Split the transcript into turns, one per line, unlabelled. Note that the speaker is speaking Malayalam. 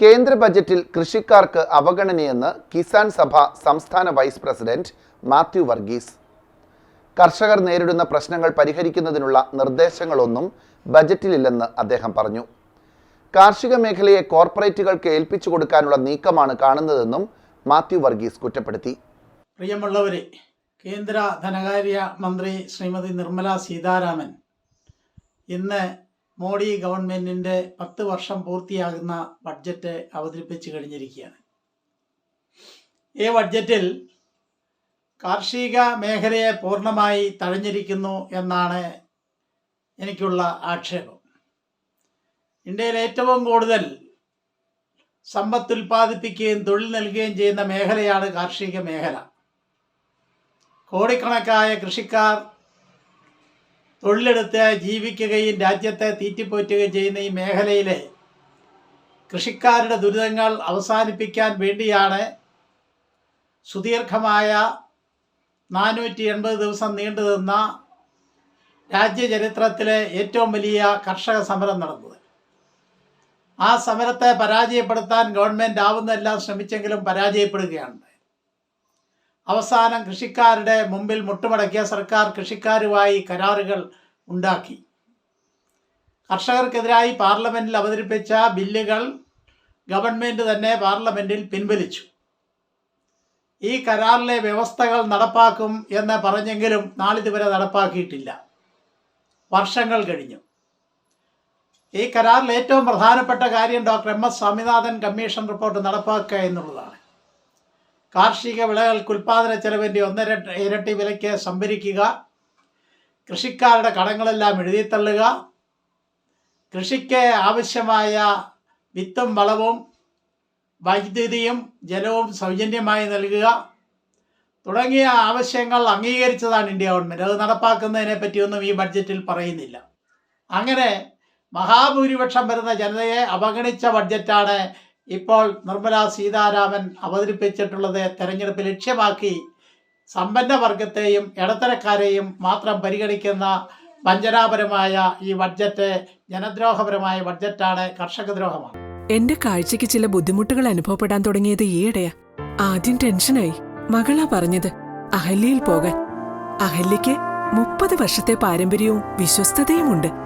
കേന്ദ്ര ബജറ്റിൽ കൃഷിക്കാർക്ക് അവഗണനയെന്ന് കിസാൻ സഭ സംസ്ഥാന വൈസ് പ്രസിഡന്റ് മാത്യു വർഗീസ്. കർഷകർ നേരിടുന്ന പ്രശ്നങ്ങൾ പരിഹരിക്കുന്നതിനുള്ള നിർദ്ദേശങ്ങളൊന്നും ബജറ്റിലില്ലെന്ന് അദ്ദേഹം പറഞ്ഞു. കാർഷിക മേഖലയെ കോർപ്പറേറ്റുകൾക്ക് ഏൽപ്പിച്ചു കൊടുക്കാനുള്ള നീക്കമാണ് കാണുന്നതെന്നും മാത്യു വർഗീസ് കുറ്റപ്പെടുത്തി.
പ്രിയമുള്ളവരെ കേന്ദ്ര ധനകാര്യ മന്ത്രി ശ്രീമതി നിർമ്മല സീതാരാമൻ ഇന്ന് മോഡി ഗവൺമെന്റിന്റെ പത്ത് വർഷം പൂർത്തിയാകുന്ന ബഡ്ജറ്റ് അവതരിപ്പിച്ചു കഴിഞ്ഞിരിക്കുകയാണ്. ഈ ബഡ്ജറ്റിൽ കാർഷിക മേഖലയെ പൂർണമായി തഴഞ്ഞിരിക്കുന്നു എന്നാണ് എനിക്കുള്ള ആക്ഷേപം. ഇന്ത്യയിൽ ഏറ്റവും കൂടുതൽ സമ്പത്ത് ഉൽപ്പാദിപ്പിക്കുകയും തൊഴിൽ നൽകുകയും ചെയ്യുന്ന മേഖലയാണ് കാർഷിക മേഖല. കോടിക്കണക്കായ കൃഷിക്കാർ തൊഴിലെടുത്ത് ജീവിക്കുകയും രാജ്യത്തെ തീറ്റിപ്പോറ്റുകയും ചെയ്യുന്ന ഈ മേഖലയിലെ കൃഷിക്കാരുടെ ദുരിതങ്ങൾ അവസാനിപ്പിക്കാൻ വേണ്ടിയാണ് സുദീർഘമായ നാനൂറ്റി എൺപത് ദിവസം നീണ്ടു നിന്ന രാജ്യചരിത്രത്തിലെ ഏറ്റവും വലിയ കർഷക സമരം നടന്നത്. ആ സമരത്തെ പരാജയപ്പെടുത്താൻ ഗവൺമെന്റ് ആവുന്നതെല്ലാം ശ്രമിച്ചെങ്കിലും പരാജയപ്പെടുകയാണ്. അവസാനം കൃഷിക്കാരുടെ മുമ്പിൽ മുട്ടുമടക്കിയ സർക്കാർ കൃഷിക്കാരുമായി കരാറുകൾ ഉണ്ടാക്കി. കർഷകർക്കെതിരായി പാർലമെന്റിൽ അവതരിപ്പിച്ച ബില്ലുകൾ ഗവൺമെന്റ് തന്നെ പാർലമെന്റിൽ പിൻവലിച്ചു. ഈ കരാറിലെ വ്യവസ്ഥകൾ നടപ്പാക്കും എന്ന് പറഞ്ഞെങ്കിലും നാളിതുവരെ നടപ്പാക്കിയിട്ടില്ല. വർഷങ്ങൾ കഴിഞ്ഞു. ഈ കരാറിൽ ഏറ്റവും പ്രധാനപ്പെട്ട കാര്യം doctor M S Swaminathan commission report നടപ്പാക്കുക എന്നുള്ളതാണ്. കാർഷിക വിളകൾക്ക് ഉൽപ്പാദന ചെലവിന്റെ ഒന്നര ഇരട്ടി വിലയ്ക്ക് സംഭരിക്കുക. കൃഷിക്കാരുടെ കടങ്ങളെല്ലാം എഴുതിത്തള്ളുക കൃഷിക്ക് ആവശ്യമായ വിത്തും വളവും വൈദ്യുതിയും ജലവും സൗജന്യമായി നൽകുക. തുടങ്ങിയ ആവശ്യങ്ങൾ അംഗീകരിച്ചതാണ് ഇന്ത്യ ഗവൺമെന്റ് അത് നടപ്പാക്കുന്നതിനെ പറ്റിയൊന്നും ഈ ബഡ്ജറ്റിൽ പറയുന്നില്ല. അങ്ങനെ മഹാഭൂരിപക്ഷം വരുന്ന ജനതയെ അവഗണിച്ച ബഡ്ജറ്റാണ് ഇപ്പോൾ നിർമ്മല സീതാരാമൻ അവതരിപ്പിച്ചിട്ടുള്ളത് തെരഞ്ഞെടുപ്പ് ലക്ഷ്യമാക്കി സമ്പന്ന വർഗത്തെയും ഇടത്തരക്കാരെയും മാത്രം പരിഗണിക്കുന്ന വഞ്ചനാപരമായ ഈ ബഡ്ജറ്റ് ജനദ്രോഹപരമായ ബഡ്ജറ്റാണ് കർഷകദ്രോഹമാണ്
എന്റെ കാഴ്ചക്ക് ചില ബുദ്ധിമുട്ടുകൾ അനുഭവപ്പെടാൻ തുടങ്ങിയത് ഈയിടെയാ. ആദ്യം ടെൻഷനായി. മകളാ പറഞ്ഞത് അഹല്യയിൽ പോകാൻ. അഹല്യയ്ക്ക് മുപ്പത് വർഷത്തെ പാരമ്പര്യവും വിശ്വസ്തതയുമുണ്ട്.